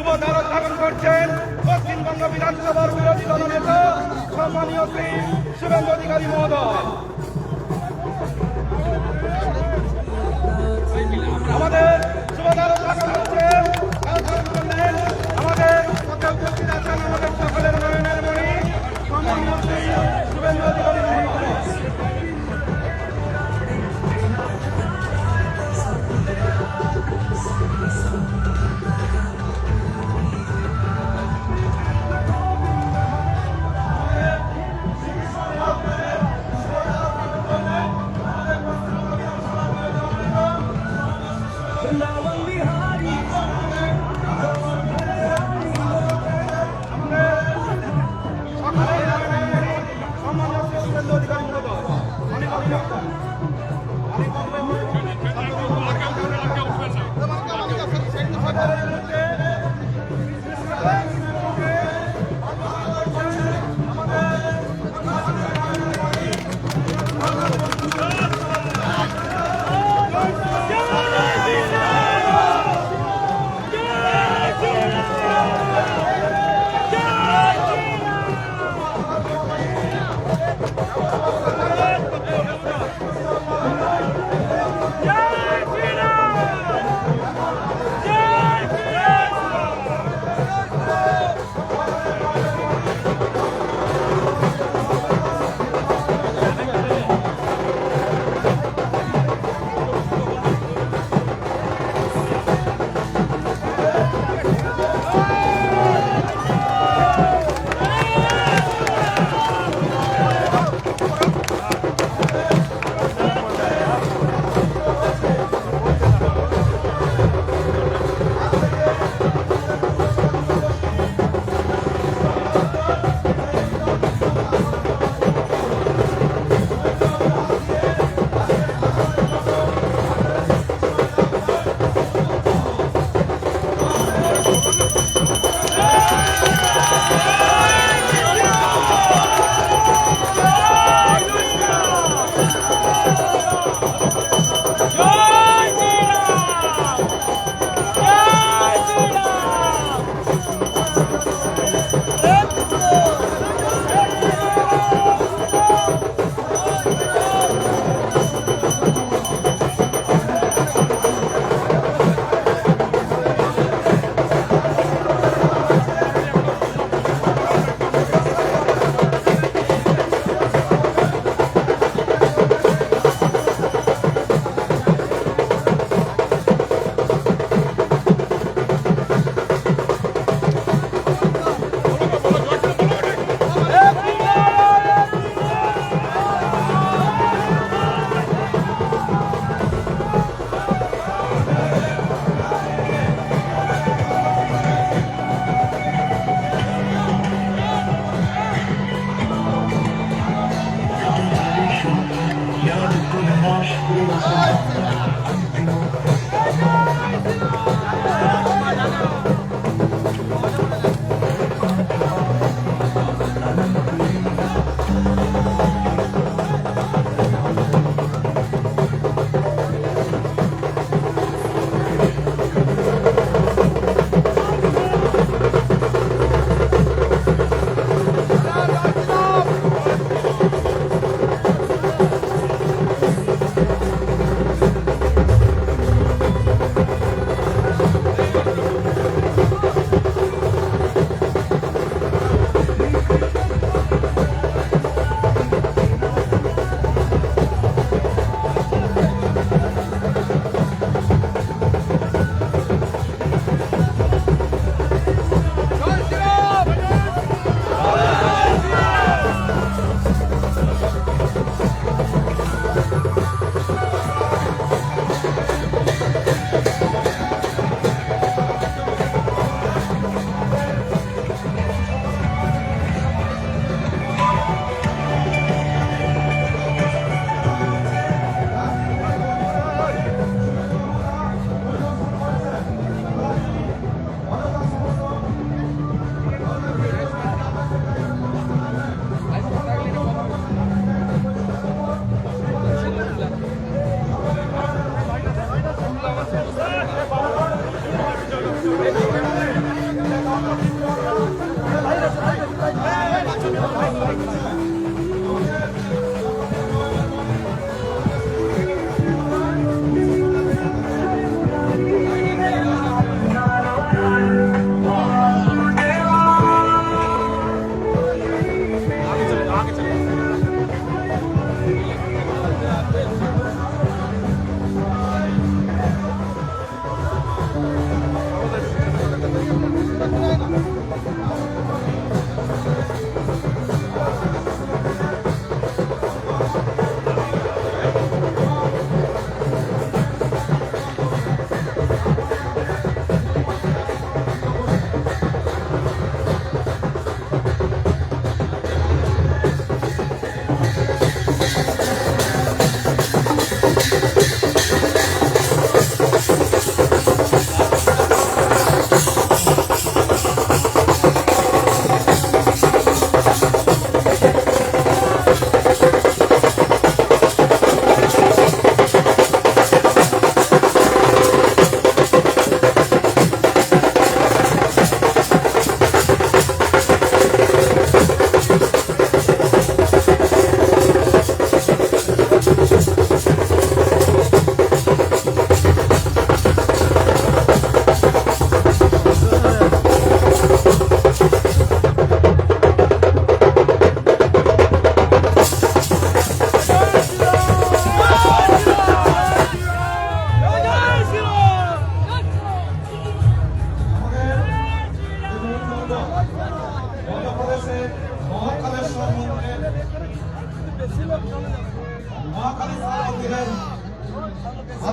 ধারক ধারণ করছেন পশ্চিমবঙ্গ বিধানসভার বিরোধী দলনেতা সম্মানীয় শ্রী শুভেন্দু অধিকারী মহোদয়। আমাদের ধারক ধারণ করছেন আমাদের পক্ষে উপস্থিত আছেন আমাদের সকলের নয়নের মণি শুভেন্দু অধিকারী সকলের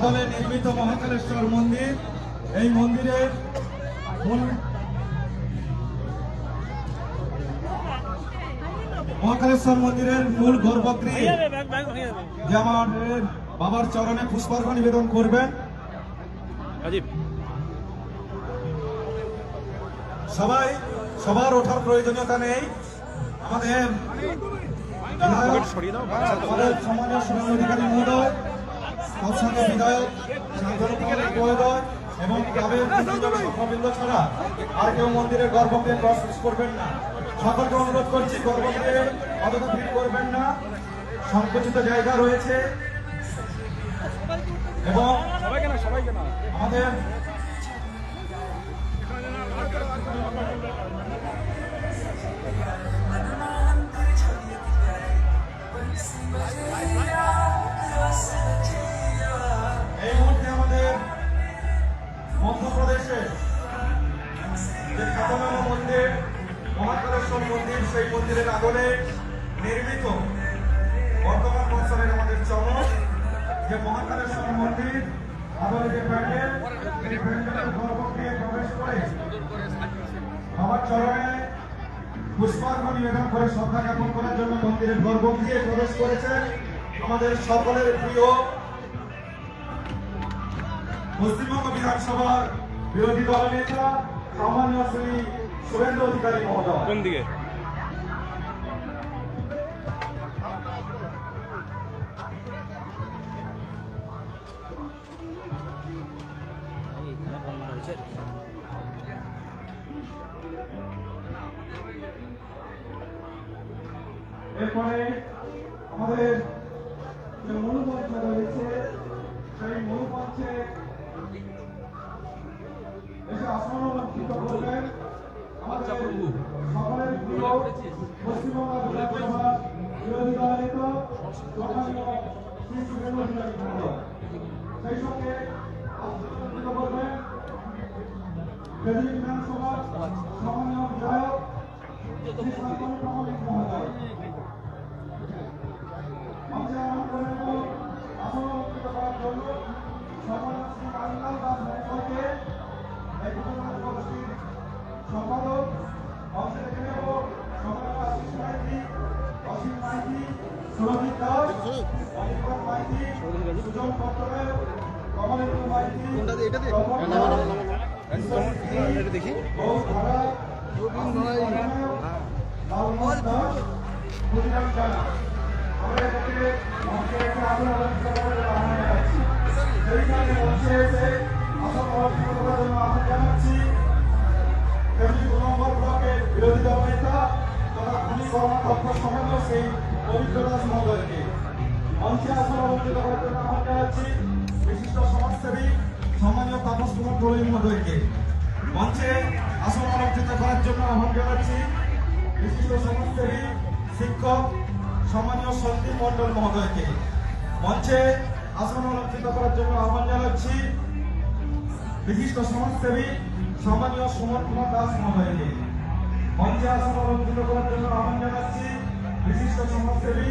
মহাকালেশ্বর মন্দির এই মন্দিরের মূল মহাকালেশ্বর মন্দিরের মূল গর্ভগৃহ যে আমাদের বাবার চরণে পুষ্পার্ঘ নিবেদন করবেন। সবাই সবার ওঠার প্রয়োজনীয়তা নেই। আমাদের সম্মানীয় সুরেন্দ্র অধিকারী মহোদয় তার সঙ্গে বিধায়ক শান্তনু মহোদয় এবং ক্লাবের সভাবৃন্দ ছাড়া আর কেউ মন্দিরের গর্ভকে প্রশ্ন করবেন না। সকলকে অনুরোধ করছি গর্ভকে অতটা ভিড় করবেন না। সংকুচিত জায়গা রয়েছে। এবং আমাদের মহাকালেশ্বর মন্দির, সেই মন্দিরের আদলে নির্মিত বর্তমান বছরের আমাদের চমক, যে মহাকালেশ্বর মন্দির, আদলে যে প্যান্ডেল এই প্যান্ডেলের গর্ভগৃহে প্রবেশ করে বাবার চরণে পুষ্পার্ঘ নিবেদন করে শ্রদ্ধা জ্ঞাপন করার জন্য মন্দিরের গর্ভগৃহে প্রবেশ করেছেন আমাদের সকলের প্রিয় পশ্চিমবঙ্গ বিধানসভার বিরোধী দলনেতা সামান্য শ্রী শুভেন্দু অধিকারী মহোদয়। কোন দিকে? এরপরে আমাদের যে মনুমঞ্চ রয়েছে সেই মনুমঞ্চে এসে আসন অলঙ্কৃত করবেন অধিকারী মহোদয়। সেই সঙ্গে করবেন বিধানসভার বিধায়ক শ্রী ব্লকের বিরোধী দল নেতা তথা খুনি কর্মাধ্যক্ষ সমাজ সেই পবিত্র দাস মহোদয়কে মঞ্চে আসন অলঙ্কৃত করার জন্য আহ্বান জানাচ্ছি বিশিষ্ট সমাজসেবী, সম্মানীয় তাপস কুমার দোলই মহোদয়কে। মঞ্চে আসন অলঙ্কৃত করার জন্য আহ্বান জানাচ্ছি। বিশিষ্ট সমাজসেবী, শিক্ষক, সম্মানীয় সন্দীপ মন্ডল মহোদয়কে। মঞ্চে আসন অলঙ্কৃত করার জন্য আহ্বান জানাচ্ছি। বিশিষ্ট সমাজসেবী, সম্মানীয় সুমন কুমার দাস মহোদয়কে। মঞ্চে আসন অলঙ্কৃত করার জন্য আহ্বান জানাচ্ছি। বিশিষ্ট সমাজসেবী